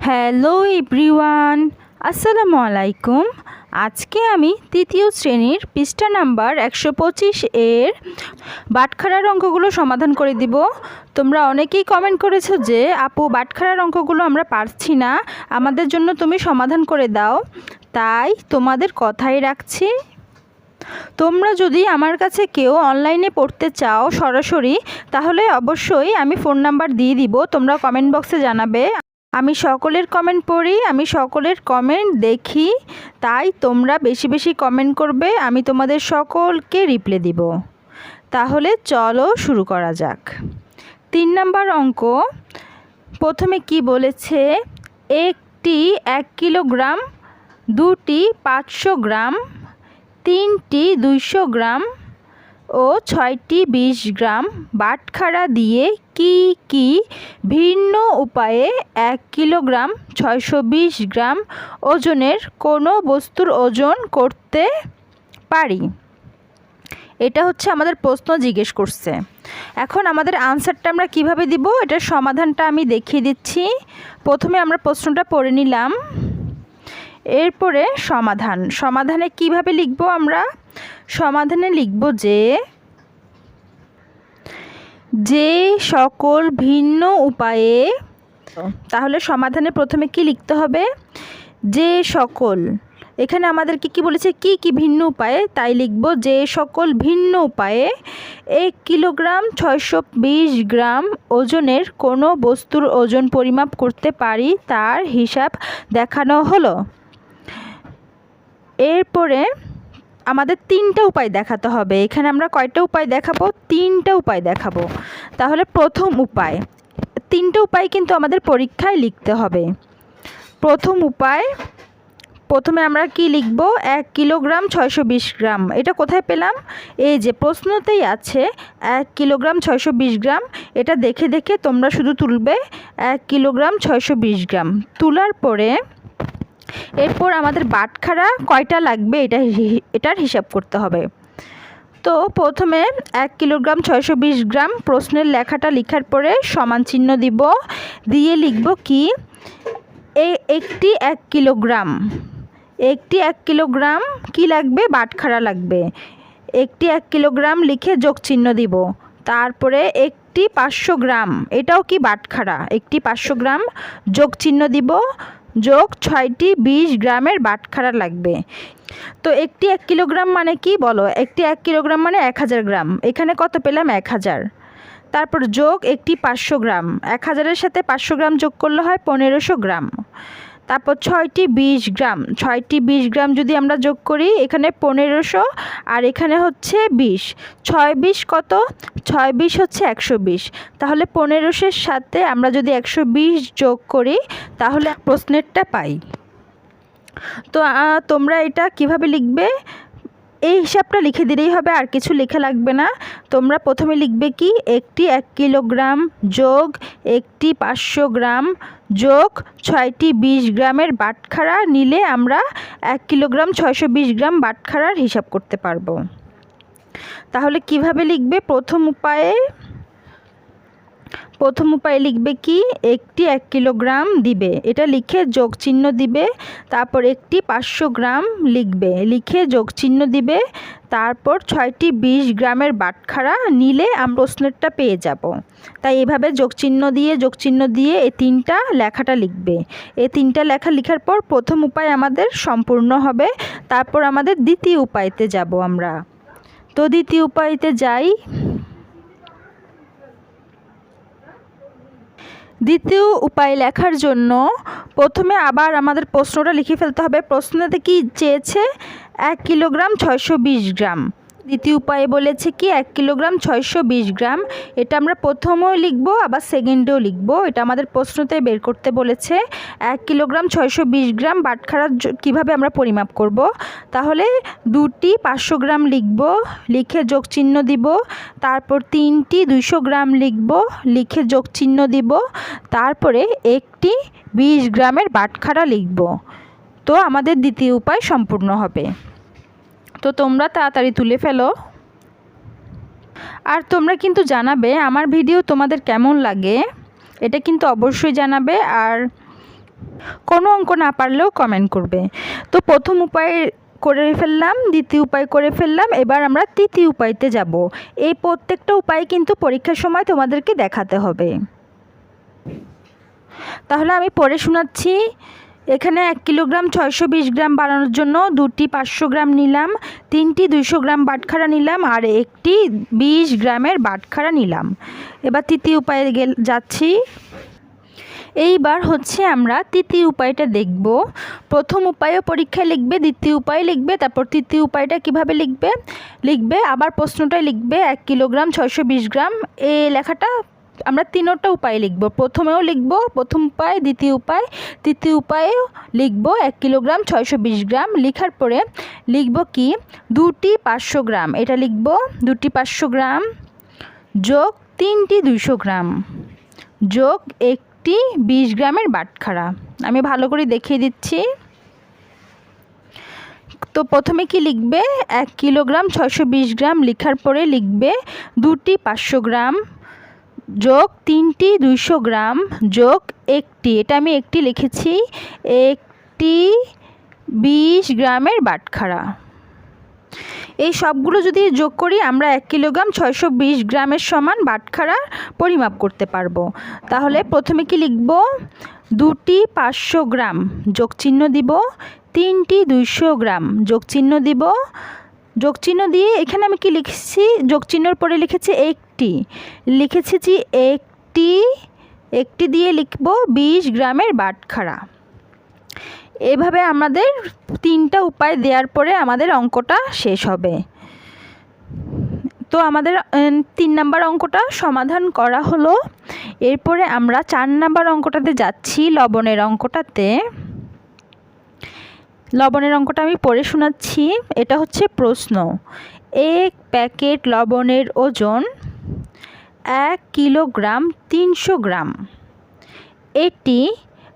Hello everyone, আসসালামু আলাইকুম। আজকে আমি তৃতীয় শ্রেণির পৃষ্ঠা নাম্বার একশো পঁচিশ এর বাটখারার অঙ্কগুলো সমাধান করে দিব। তোমরা অনেকেই কমেন্ট করেছ যে, আপু, বাটখারার অঙ্কগুলো আমরা পারছি না। আমাদের জন্য তুমি সমাধান করে দাও। তাই তোমাদের কথাই রাখছি। তোমরা যদি আমার কাছে কেউ অনলাইনে পড়তে চাও সরাসরি, তাহলে অবশ্যই আমি ফোন নাম্বার দিয়ে দিব। তোমরা কমেন্ট বক্সে জানাবে। আমি সকলের কমেন্ট পড়ি, আমি সকলের কমেন্ট দেখি, তাই তোমরা বেশি বেশি কমেন্ট করবে, আমি তোমাদের সকলকে রিপ্লাই দিব। তাহলে চলো শুরু করা যাক। তিন নাম্বার অঙ্ক, প্রথমে কি বলেছে? একটি এক কিলোগ্রাম, দুটি পাঁচশো গ্রাম, তিনটি দুইশো গ্রাম ও ছয়টি বিশ গ্রাম বাটখারা দিয়ে কি কি ভিন্ন উপায়ে এক কিলোগ্রাম ছয়শো বিশ গ্রাম ওজনের কোনো বস্তুর ওজন করতে পারি? এটা হচ্ছে আমাদের প্রশ্ন জিজ্ঞেস করছে। এখন আমাদের আনসারটা আমরা কীভাবে দিব? এটার সমাধানটা আমি দেখিয়ে দিচ্ছি। প্রথমে আমরা প্রশ্নটা পড়ে নিলাম। এরপরে সমাধান। সমাধানে কীভাবে লিখব আমরা? সমাধানে লিখব যে যে সকল ভিন্ন উপায়ে, তাহলে সমাধানে প্রথমে কি লিখতে হবে? যে সকল, এখানে আমাদেরকে কি বলেছে? কি কি ভিন্ন উপায়ে, তাই লিখব যে সকল ভিন্ন উপায়ে এক কিলোগ্রাম ছয়শো বিশ গ্রাম ওজনের কোনো বস্তুর ওজন পরিমাপ করতে পারি, তার হিসাব দেখানো হলো। এরপরে আমাদের তিনটা উপায় দেখাতে হবে। এখানে আমরা কয়টা উপায় দেখাবো? তিনটা উপায় দেখাবো। তাহলে প্রথম উপায়, তিনটা উপায় কিন্তু আমাদের পরীক্ষায় লিখতে হবে। প্রথম উপায়, প্রথমে আমরা কি লিখব? এক কিলোগ্রাম ছয়শো বিশ গ্রাম। এটা কোথায় পেলাম? এই যে প্রশ্নতেই আছে, এক কিলোগ্রাম ছয়শো বিশ গ্রাম। এটা দেখে দেখে তোমরা শুধু তুলবে, এক কিলোগ্রাম ছয়শো বিশ গ্রাম। তোলার পরে এরপর আমাদের বাটখারা কয়টা লাগবে এটা এটার হিসাব করতে হবে। তো প্রথমে এক কিলোগ্রাম ছয়শো বিশ গ্রাম প্রশ্নের লেখাটা লেখার পরে সমান চিহ্ন দিব। দিয়ে লিখব কি? এই একটি এক কিলোগ্রাম। একটি এক কিলোগ্রাম কি লাগবে? বাটখারা লাগবে। একটি এক কিলোগ্রাম লিখে যোগ চিহ্ন দিব। তারপরে একটি পাঁচশো গ্রাম, এটাও কি বাটখারা? একটি পাঁচশো গ্রাম যোগ চিহ্ন দিব। যোগ ছয়টি বিশ গ্রামের বাটখারা লাগবে। তো একটি এক কিলোগ্রাম মানে কি বলো? একটি এক কিলোগ্রাম মানে এক হাজার গ্রাম। এখানে কত পেলাম? এক হাজার। তারপর যোগ একটি পাঁচশো গ্রাম। এক হাজারের সাথে পাঁচশো গ্রাম যোগ করলে হয় পনেরোশো গ্রাম। তারপর ছয়টি বিশ গ্রাম, ছয়টি বিশ গ্রাম যদি আমরা যোগ করি, এখানে পনেরোশো আর এখানে হচ্ছে বিশ। ছয় বিশ কত? ছয় বিশ হচ্ছে একশো বিশ। তাহলে পনেরোশোর সাথে আমরা যদি একশো বিশ যোগ করি, তাহলে প্রশ্নেরটা পাই। তো তোমরা এটা কীভাবে লিখবে? এই হিসাবটা লিখে দিলেই হবে, আর কিছু লেখা লাগবে না। তোমরা প্রথমে লিখবে কি? একটি এক কিলোগ্রাম যোগ একটি পাঁচশো গ্রাম যোগ ছয়টি বিশ গ্রামের বাটখারা নিলে আমরা এক কিলোগ্রাম ছয়শো বিশ গ্রাম বাটখারার হিসাব করতে পারব। তাহলে কীভাবে লিখবে? প্রথম উপায়ে প্রথম উপায়ে লিখবে কি? একটি এক কিলোগ্রাম দিবে। এটা লিখে যোগ চিহ্ন দিবে। তারপর একটি পাঁচশো গ্রাম লিখবে। লিখে যোগ চিহ্ন দিবে। তারপর ছয়টি বিশ গ্রামের বাটখারা নিলে আমরা প্রশ্নেরটা পেয়ে যাব। তাই এভাবে যোগচিহ্ন দিয়ে যোগচিহ্ন দিয়ে এই তিনটা লেখাটা লিখবে। এই তিনটা লেখা লেখার পর প্রথম উপায় আমাদের সম্পূর্ণ হবে। তারপর আমাদের দ্বিতীয় উপায়তে যাব আমরা। তো দ্বিতীয় উপায়তে যাই। দ্বিতীয় উপায় লেখার জন্য প্রথমে আবার আমাদের প্রশ্নটা লিখে ফেলতে হবে। প্রশ্নতে কি চেয়েছে? এক কিলোগ্রাম, ছয়শো বিশ গ্রাম। দ্বিতীয় উপায়ে বলেছে কি, এক কিলোগ্রাম ছয়শো বিশ গ্রাম। এটা আমরা প্রথমেও লিখব, আবার সেকেন্ডেও লিখব। এটা আমাদের প্রশ্নতে বের করতে বলেছে, এক কিলোগ্রাম ছয়শো বিশ গ্রাম বাটখারা কীভাবে আমরা পরিমাপ করব? তাহলে দুটি পাঁচশো গ্রাম লিখব, লিখে যোগ চিহ্ন দিব, তারপর তিনটি দুইশো গ্রাম লিখব, লিখে যোগ চিহ্ন দিব, তারপরে একটি বিশ গ্রামের বাটখারা লিখব। তো আমাদের দ্বিতীয় উপায় সম্পূর্ণ হবে। তো তোমরা তাড়াতাড়ি তুলে ফেলো। আর তোমরা কিন্তু জানাবে আমার ভিডিও তোমাদের কেমন লাগে। এটা কিন্তু অবশ্যই জানাবে আর কোনো অঙ্ক না পারলেও কমেন্ট করবে। তো প্রথম উপায় করে ফেললাম, দ্বিতীয় উপায় করে ফেললাম, এবার আমরা তৃতীয় উপায়তে যাব। এই প্রত্যেকটা উপায় কিন্তু পরীক্ষার সময় তোমাদেরকে দেখাতে হবে। তাহলে আমি পড়ে শোনাচ্ছি। এখানে এক কিলোগ্রাম ছয়শো বিশ গ্রাম বানানোর জন্য দুটি পাঁচশো গ্রাম নিলাম, তিনটি দুইশো গ্রাম বাটখারা নিলাম আর একটি বিশ গ্রামের বাটখারা নিলাম। এবার তৃতীয় উপায়ে গেল, যাচ্ছি। এইবার হচ্ছে আমরা তৃতীয় উপায়টা দেখব। প্রথম উপায়ও পরীক্ষায় লিখবে, দ্বিতীয় উপায় লিখবে, তারপর তৃতীয় উপায়টা কীভাবে লিখবে? লিখবে, আবার প্রশ্নটাই লিখবে, এক কিলোগ্রাম ছয়শো বিশ গ্রাম। এই লেখাটা আমরা তিনোটা উপায় লিখব। প্রথমেও লিখব, প্রথম উপায়, দ্বিতীয় উপায়, তৃতীয় উপায়েও লিখব এক কিলোগ্রাম ছয়শো বিশ গ্রাম। লিখার পরে লিখব কি? দুটি পাঁচশো গ্রাম। এটা লিখব, দুটি পাঁচশো গ্রাম যোগ তিনটি দুইশো গ্রাম যোগ একটি বিশ গ্রামের বাটখারা। আমি ভালো করে দেখিয়ে দিচ্ছি। তো প্রথমে কি লিখবে? এক কিলোগ্রাম ছয়শো বিশ গ্রাম। লিখার পরে লিখবে দুটি পাঁচশো গ্রাম যোগ তিনটি দুইশো গ্রাম, যোগ একটি, এটা আমি একটি লিখেছি, একটি বিশ গ্রামের বাটখারা। এই সবগুলো যদি যোগ করি, আমরা এক কিলোগ্রাম ছয়শো বিশ গ্রামের সমান বাটখারা পরিমাপ করতে পারব। তাহলে প্রথমে কি লিখব? দুটি পাঁচশো গ্রাম যোগ চিহ্ন দিব, তিনটি দুইশো গ্রাম যোগ চিহ্ন দিব। যোগ চিহ্ন দিয়ে এখানে আমি কি লিখেছি? যোগ চিহ্নর পরে লিখেছি একটি, লিখেছি যে একটি একটি দিয়ে লিখব বিশ গ্রামের বাটখারা। এভাবে আমাদের তিনটা উপায় দেওয়ার পরে আমাদের অঙ্কটা শেষ হবে। তো আমাদের তিন নাম্বার অঙ্কটা সমাধান করা হলো। এরপরে আমরা চার নাম্বার অঙ্কটাতে যাচ্ছি লবণের অঙ্কটাতে। লবণের অঙ্কটা আমি পড়ে শোনাচ্ছি। এটা হচ্ছে প্রশ্ন। এক প্যাকেট লবণের ওজন এক কিলোগ্রাম তিনশো গ্রাম। এটি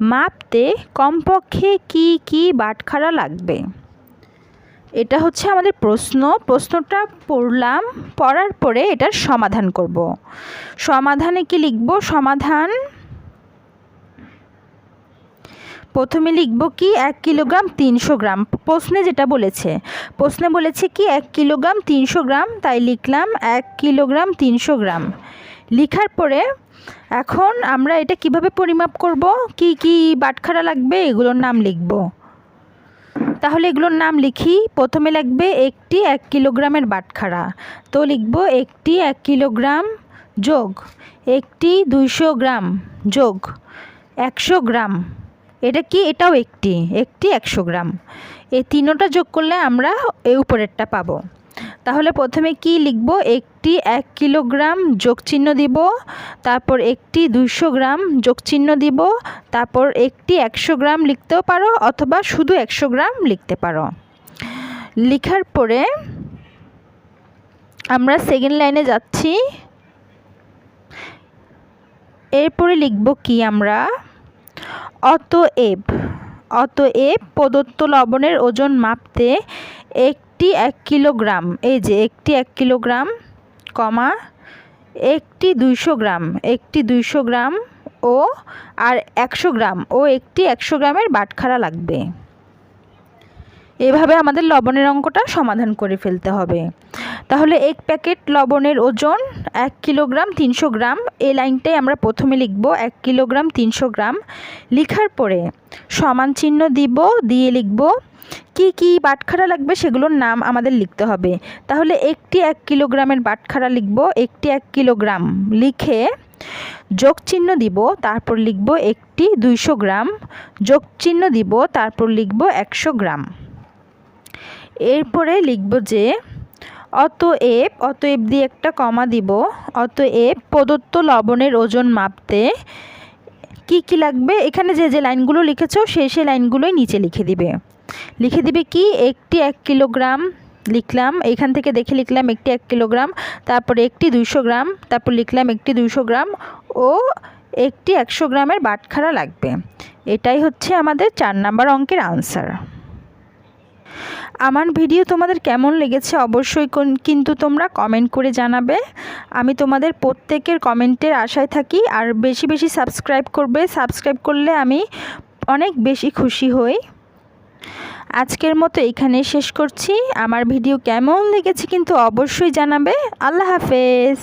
মাপতে কমপক্ষে কি কি বাটখারা লাগবে? এটা হচ্ছে আমাদের প্রশ্ন। প্রশ্নটা পড়লাম, পড়ার পরে এটার সমাধান করব। সমাধানে কি লিখব? সমাধান প্রথমে লিখব কি এক কিলোগ্রাম তিনশো গ্রাম। প্রশ্নে যেটা বলেছে, প্রশ্নে বলেছে কি এক কিলোগ্রাম তিনশো গ্রাম, তাই লিখলাম এক কিলোগ্রাম তিনশো গ্রাম। লিখার পরে এখন আমরা এটা কীভাবে পরিমাপ করব? কি কি বাটখারা লাগবে? এগুলোর নাম লিখব। তাহলে এগুলোর নাম লিখি। প্রথমে লাগবে একটি এক কিলোগ্রামের বাটখারা। তো লিখব একটি এক কিলোগ্রাম যোগ, একটি দুইশো গ্রাম যোগ, একশো গ্রাম। এটা কি? এটাও একটি একটি একশো গ্রাম। এই তিনোটা যোগ করলে আমরা এই উপরেরটা পাবো। তাহলে প্রথমে কি লিখব? একটি এক কিলোগ্রাম যোগ চিহ্ন দিব, তারপর একটি দুইশো গ্রাম যোগ চিহ্ন দিব, তারপর একটি একশো গ্রাম লিখতেও পারো অথবা শুধু একশো গ্রাম লিখতে পারো। লিখার পরে আমরা সেকেন্ড লাইনে যাচ্ছি। এরপরে লিখব কি আমরা? অতএব অতএব প্রদত্ত লবণের ওজন মাপতে একটি এক কিলোগ্রাম, এই যে একটি এক কিলোগ্রাম, কমা, একটি দুইশো গ্রাম, একটি দুইশো গ্রাম ও আর একশো গ্রাম ও একটি একশো গ্রামের বাটখারা লাগবে। এভাবে আমাদের লবণের অঙ্কটা সমাধান করে ফেলতে হবে। তাহলে এক প্যাকেট লবণের ওজন এক কিলোগ্রাম তিনশো গ্রাম, এই লাইনটাই আমরা প্রথমে লিখব এক কিলোগ্রাম তিনশো গ্রাম। লিখার পরে সমান চিহ্ন দিব, দিয়ে লিখব কি কি বাটখারা লাগবে সেগুলোর নাম আমাদের লিখতে হবে। তাহলে একটি এক কিলোগ্রামের বাটখারা লিখব, একটি এক কিলোগ্রাম লিখে যোগ চিহ্ন দিব, তারপর লিখব একটি দুইশো গ্রাম, যোগ চিহ্ন দিব, তারপর লিখব একশো গ্রাম। এরপরে লিখব যে অত অতএব অতএব দিয়ে একটা কমা দিব, অতএব প্রদত্ত লবণের ওজন মাপতে কি কি লাগবে? এখানে যে যে লাইনগুলো লিখেছো, সেই সেই লাইনগুলোই নিচে লিখে দিবে। লিখে দিবে কি? একটি এক কিলোগ্রাম লিখলাম, এখান থেকে দেখে লিখলাম একটি এক কিলোগ্রাম, তারপরে একটি দুইশো গ্রাম, তারপর লিখলাম একটি দুইশো গ্রাম ও একটি একশো গ্রামের বাটখারা লাগবে। এটাই হচ্ছে আমাদের চার নাম্বার অঙ্কের আনসার আমার ভিডিও তোমাদের কেমন লেগেছে অবশ্যই কিন্তু তোমরা কমেন্ট করে জানাবে। আমি তোমাদের প্রত্যেকের কমেন্টের আশায় থাকি, আর বেশি বেশি সাবস্ক্রাইব করবে। সাবস্ক্রাইব করলে আমি অনেক বেশি খুশি হই। আজকের মতো এখানে শেষ করছি। আমার ভিডিও কেমন লেগেছে কিন্তু অবশ্যই জানাবে। আল্লাহ হাফেজ।